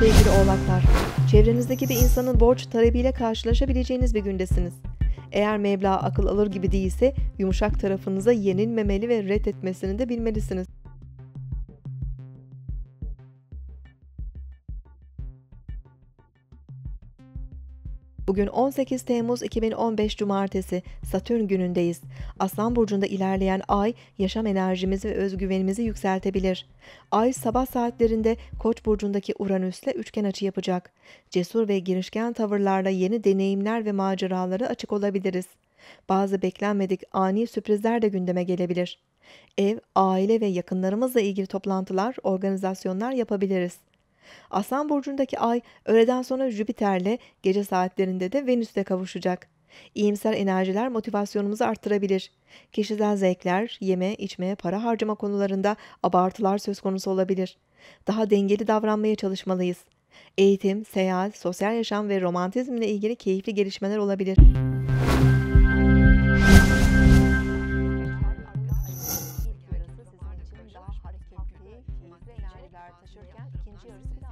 sevgili oğlaklar. Çevrenizdeki bir insanın borç talebiyle karşılaşabileceğiniz bir gündesiniz. Eğer meblağ akıl alır gibi değilse yumuşak tarafınıza yenilmemeli ve reddetmesini de bilmelisiniz. Bugün 18 Temmuz 2015 Cumartesi Satürn günündeyiz. Aslan burcunda ilerleyen ay yaşam enerjimizi ve özgüvenimizi yükseltebilir. Ay sabah saatlerinde Koç burcundaki Uranüs'le üçgen açı yapacak. Cesur ve girişken tavırlarla yeni deneyimler ve maceralara açık olabiliriz. Bazı beklenmedik ani sürprizler de gündeme gelebilir. Ev, aile ve yakınlarımızla ilgili toplantılar, organizasyonlar yapabiliriz. Aslan burcundaki ay öğleden sonra Jüpiter'le gece saatlerinde de Venüs'le kavuşacak. İyimser enerjiler motivasyonumuzu arttırabilir. Kişisel zevkler, yeme, içme, para harcama konularında abartılar söz konusu olabilir. Daha dengeli davranmaya çalışmalıyız. Eğitim, seyahat, sosyal yaşam ve romantizmle ilgili keyifli gelişmeler olabilir. Enerjiler taşırken ikinci yarısı biraz